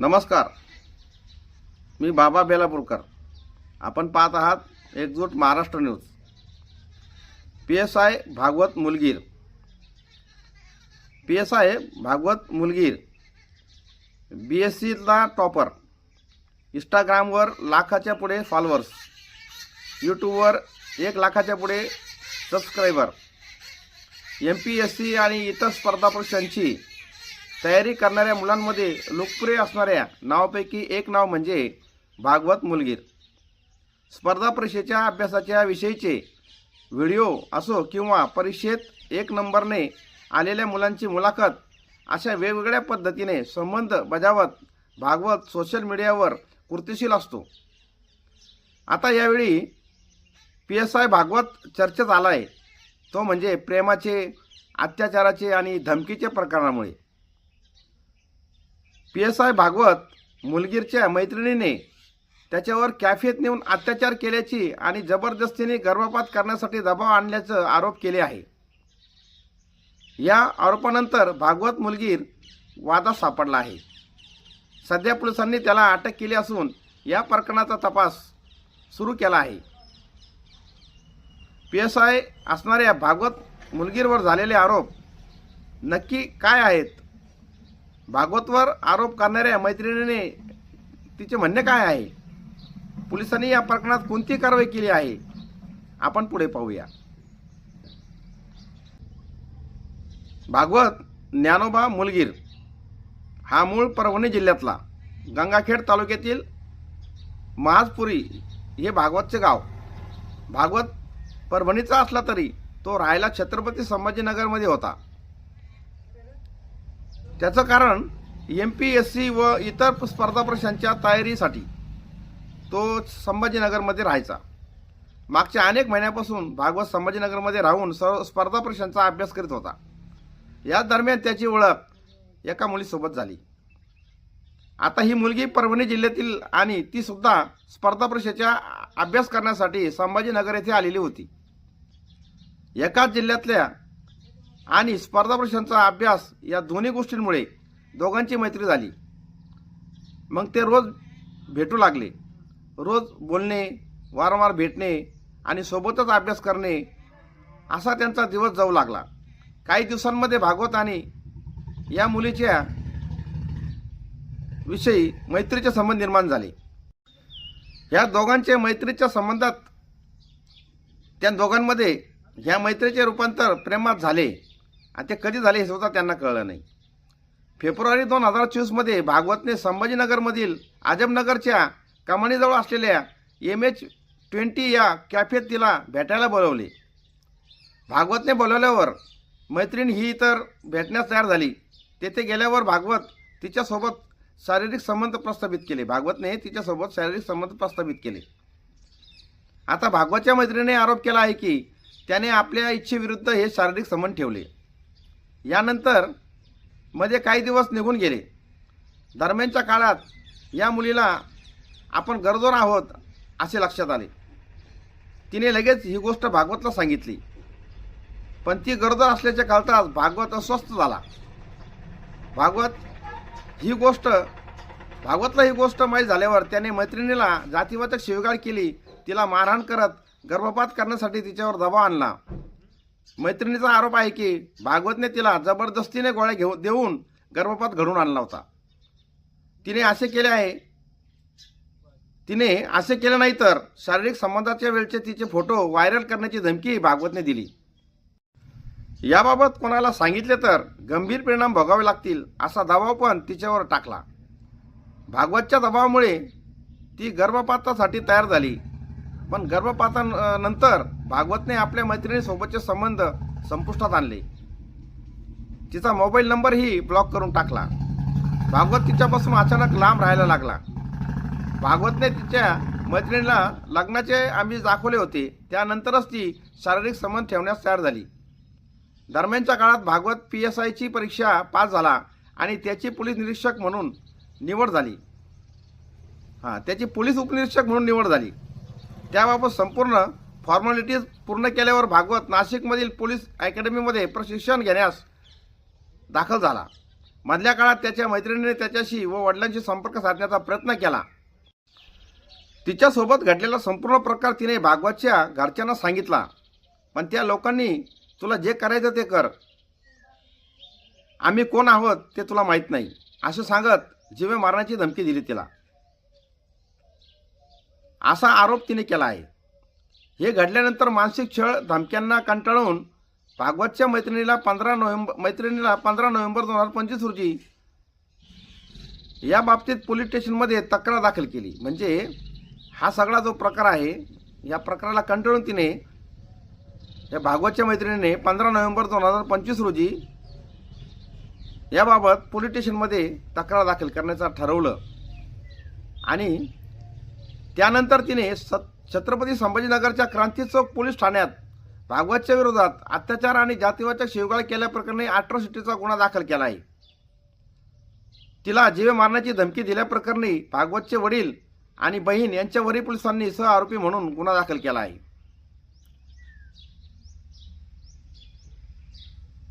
नमस्कार. मी बाबा बेलापूरकर. आपण पाहत आहात Ekjut Maharashtra news. P S I Bhagwat Mulgir. P S I Bhagwat Mulgir. B S सीला टॉपर. इंस्टाग्रामवर लाखाच्या पुढे फॉलोअर्स. यूट्यूबवर एक लाखाच्या पुढे subscriber. M P S C आणि इतर स्पर्धा परीक्षांची तयारी करणाऱ्या मुलांमध्ये लोकप्रिय असणाऱ्या नावापैकी एक नाव म्हणजे भागवत मुलगीर. स्पर्धा परीक्षेच्या अभ्यासाच्या विषयीचे व्हिडिओ असो किंवा परीक्षेत एक नंबरने आलेल्या मुलांची मुलाखत अशा वेगवेगळ्या पद्धतीने संबंध बजावत भागवत सोशल मीडियावर कृतिशील असतो. आता यावेळी पी एस आय भागवत चर्चेत आला आहे तो म्हणजे प्रेमाचे अत्याचाराचे आणि धमकीचे प्रकरणामुळे. पी एस आय भागवत मुलगीरच्या मैत्रिणीने त्याच्यावर कॅफेत नेऊन अत्याचार केल्याची आणि जबरदस्तीने गर्भपात करण्यासाठी दबाव आणल्याचं आरोप केले आहे. या आरोपानंतर भागवत मुलगीर वादात सापडला आहे. सध्या पोलिसांनी त्याला अटक केली असून या प्रकरणाचा तपास सुरू केला आहे. पी एस आय असणाऱ्या भागवत मुलगीरवर झालेले आरोप नक्की काय आहेत? भागवतवर आरोप करणाऱ्या मैत्रिणीने तिचे म्हणणे काय आहे? पोलिसांनी या प्रकरणात कोणती कारवाई केली आहे? आपण पुढे पाहूया. भागवत ज्ञानोबा मुलगीर हा मूळ परभणी जिल्ह्यातला गंगाखेड तालुक्यातील महाजपुरी हे भागवतचे गाव. भागवत परभणीचा असला तरी तो राहायला छत्रपती संभाजीनगरमध्ये होता. त्याचं कारण एम पी एस सी व इतर स्पर्धा परीक्षांच्या तयारीसाठी तो संभाजीनगरमध्ये राहायचा. मागच्या अनेक महिन्यापासून भागवत संभाजीनगरमध्ये राहून सर्व स्पर्धा परीक्षांचा अभ्यास करीत होता. या दरम्यान त्याची ओळख एका मुलीसोबत झाली. आता ही मुलगी परभणी जिल्ह्यातील आणि ती सुद्धा स्पर्धा परीक्षेच्या अभ्यास करण्यासाठी संभाजीनगर येथे आलेली होती. एकाच जिल्ह्यातल्या आणि स्पर्धा परीक्षांचा अभ्यास या दोन्ही गोष्टींमुळे दोघांची मैत्री झाली. मग ते रोज भेटू लागले. रोज बोलणे वारंवार भेटणे आणि सोबतच अभ्यास करणे असा त्यांचा दिवस जाऊ लागला. काही दिवसांमध्ये भागवताने या मुलीच्या विषयी मैत्रीचे संबंध निर्माण झाले. ह्या दोघांच्या मैत्रीच्या संबंधात त्या दोघांमध्ये ह्या मैत्रीचे रूपांतर प्रेमात झाले. आणि ते कधी झाले हे सुद्धा त्यांना कळलं नाही. फेब्रुवारी दोन हजार चोवीसमध्ये भागवतने संभाजीनगरमधील आजमनगरच्या कमानीजवळ असलेल्या एम एच ट्वेंटी या कॅफेत तिला भेटायला बोलवले. भागवतने बोलवल्यावर मैत्रीण ही तर भेटण्यास तयार झाली. तेथे गेल्यावर भागवत तिच्यासोबत शारीरिक संबंध प्रस्थापित केले. भागवतने तिच्यासोबत शारीरिक संबंध प्रस्थापित केले. आता भागवतच्या मैत्रिणीने आरोप केला आहे की त्याने आपल्या इच्छेविरुद्ध हे शारीरिक संबंध ठेवले. यानंतरमध्ये काही दिवस निघून गेले. दरम्यानच्या काळात या मुलीला आपण गरजोर आहोत असे लक्षात आले. तिने लगेच ही गोष्ट भागवतला सांगितली. पण ती गरोदर असल्याच्या कळताच भागवत अस्वस्थ झाला. भागवत ही गोष्ट भागवतला ही गोष्ट माहीत झाल्यावर त्याने मैत्रिणीला जातीवाचक शिवगाळ केली. तिला मारहाण करत गर्भपात करण्यासाठी तिच्यावर दबाव आणला. मैत्रिणीचा आरोप आहे की भागवतने तिला जबरदस्तीने गोळ्या घेऊ देऊन गर्भपात घडून आणला होता. तिने असे केले आहे. तिने असे केले नाही तर शारीरिक संबंधाच्या वेळचे तिचे फोटो व्हायरल करण्याची धमकी भागवतने दिली. याबाबत कोणाला सांगितले तर गंभीर परिणाम भोगावे लागतील असा दबाव पण तिच्यावर टाकला. भागवतच्या दबावामुळे ती गर्भपातासाठी तयार झाली. पण गर्भपातानंतर भागवतने आपल्या मैत्रिणीसोबतचे संबंध संपुष्टात आणले. तिचा मोबाईल नंबरही ब्लॉक करून टाकला. भागवत तिच्यापासून अचानक लांब राहायला लागला. भागवतने तिच्या मैत्रिणीला लग्नाचे आम्ही दाखवले होते. त्यानंतरच ती शारीरिक संबंध ठेवण्यास तयार झाली. दरम्यानच्या काळात भागवत पी एस आयची परीक्षा पास झाला आणि त्याची पोलीस निरीक्षक म्हणून निवड झाली. हां त्याची पोलीस उपनिरीक्षक म्हणून निवड झाली. त्याबाबत संपूर्ण फॉर्मॅलिटीज पूर्ण केल्यावर भागवत नाशिकमधील पोलीस अकॅडमीमध्ये प्रशिक्षण घेण्यास दाखल झाला. मधल्या काळात त्याच्या मैत्रिणीने त्याच्याशी व वडिलांशी संपर्क साधण्याचा प्रयत्न केला. तिच्यासोबत घडलेला संपूर्ण प्रकार तिने भागवतच्या घरच्यांना सांगितला. पण त्या लोकांनी तुला जे करायचं ते कर. आम्ही कोण आहोत ते तुला माहीत नाही. असं सांगत जीवे मारण्याची धमकी दिली तिला. असा आरोप तिने केला आहे. हे घडल्यानंतर मानसिक छळ धमक्यांना कंटाळून भागवतच्या मैत्रिणीला पंधरा नोव्हेंबर मैत्रिणीला पंधरा नोव्हेंबर दोन हजार पंचवीस रोजी या बाबतीत पोलीस स्टेशनमध्ये तक्रार दाखल केली. म्हणजे हा सगळा जो प्रकार आहे या प्रकाराला कंटाळून तिने या भागवतच्या मैत्रिणीने पंधरा नोव्हेंबर दोन हजार पंचवीस रोजी याबाबत पोलीस स्टेशनमध्ये तक्रार दाखल करण्याचं ठरवलं. आणि त्यानंतर तिने सत छत्रपती संभाजीनगरच्या क्रांती चौक पोलीस ठाण्यात भागवतच्या विरोधात अत्याचार आणि जातीवाच्या शिवगाळ केल्याप्रकरणी अॅट्रॉसिटीचा गुन्हा दाखल केला आहे. तिला जीवे मारण्याची धमकी दिल्याप्रकरणी भागवतचे वडील आणि बहीण यांच्यावरही पोलिसांनी सह आरोपी म्हणून गुन्हा दाखल केला आहे.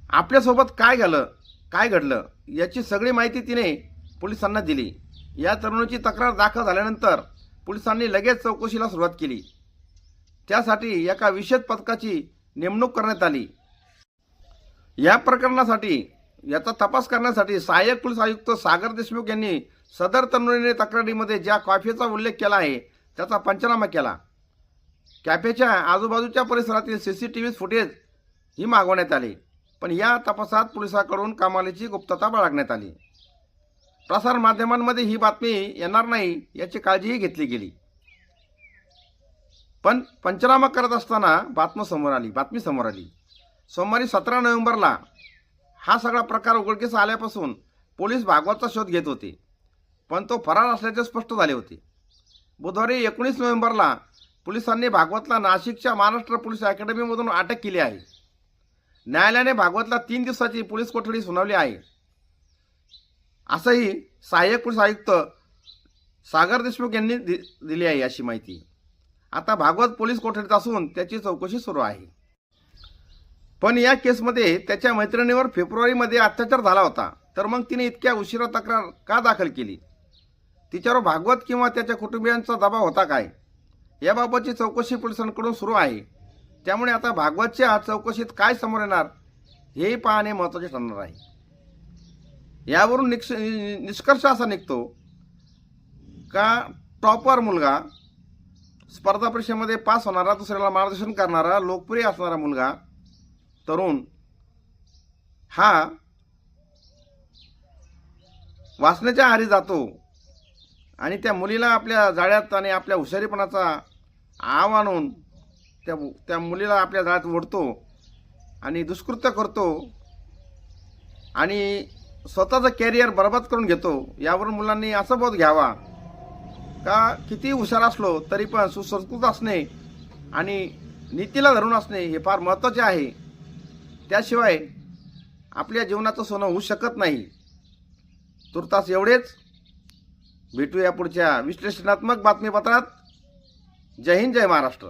आपल्यासोबत काय झालं काय घडलं याची सगळी माहिती तिने पोलिसांना दिली. या तरुणाची तक्रार दाखल झाल्यानंतर पोलिसांनी लगेच चौकशीला सुरुवात केली. त्यासाठी एका विशेष पथकाची नेमणूक करण्यात आली. या प्रकरणासाठी याचा तपास करण्यासाठी सहाय्यक पोलीस आयुक्त सागर देशमुख यांनी सदर तरुणीने तक्रारीमध्ये ज्या कॉफीचा उल्लेख केला आहे त्याचा पंचनामा केला. कॅफेच्या आजूबाजूच्या परिसरातील C C T V footage ही मागवण्यात आली पण या तपासात पोलिसांकडून कमालीची गुप्तता बाळगण्यात आली. प्रसार माध्यमांमध्ये ही बातमी येणार नाही याची काळजीही घेतली गेली. पण पंचनामा करत असताना बातमी समोर आली बातमी समोर आली. सोमवारी सतरा नोव्हेंबरला हा सगळा प्रकार उघडकीस आल्यापासून पोलीस भागवतचा शोध घेत होते. पण तो फरार असल्याचे स्पष्ट झाले होते. बुधवारी एकोणीस नोव्हेंबरला पोलिसांनी भागवतला नाशिकच्या महाराष्ट्र पोलीस अकॅडमीमधून अटक केली आहे. न्यायालयाने भागवतला तीन दिवसाची पोलीस कोठडी सुनावली आहे. असंही सहाय्यक पोलीस आयुक्त सागर देशमुख यांनी दि दिली आहे अशी माहिती. आता भागवत पोलीस कोठडीत असून त्याची चौकशी सुरू आहे. पण या केसमध्ये त्याच्या मैत्रिणीवर फेब्रुवारीमध्ये अत्याचार झाला होता. तर मग तिने इतक्या उशिरा तक्रार का दाखल केली? तिच्यावर भागवत किंवा त्याच्या कुटुंबियांचा दबाव होता काय? याबाबतची चौकशी पोलिसांकडून सुरू आहे. त्यामुळे आता भागवतच्या चौकशीत काय समोर येणार हेही पाहणे महत्त्वाचे ठरणार आहे. यावरून निक्ष निष्कर्ष असा निघतो का टॉपर मुलगा स्पर्धा परीक्षेमध्ये पास होणारा दुसऱ्याला मार्गदर्शन करणारा लोकप्रिय असणारा मुलगा तरुण हा वाचण्याच्या आहारी जातो आणि त्या मुलीला आपल्या जाळ्यात आणि आपल्या हुशारीपणाचा आव आणून त्या त्या मुलीला आपल्या जाळ्यात ओढतो आणि दुष्कृत्य करतो आणि स्वतःचं कॅरियर बरबाद करून घेतो यावरून मुलांनी असं बोध घ्यावा. का किती हुशार असलो तरी पण सुसंस्कृत असणे आणि नीतीला धरून असणे हे फार महत्त्वाचे आहे. त्याशिवाय आपल्या जीवनाचं सोनं होऊ शकत नाही. तुर्तास एवढेच. भेटूया पुढच्या विश्लेषणात्मक बातमीपत्रात. जय हिंद जय महाराष्ट्र.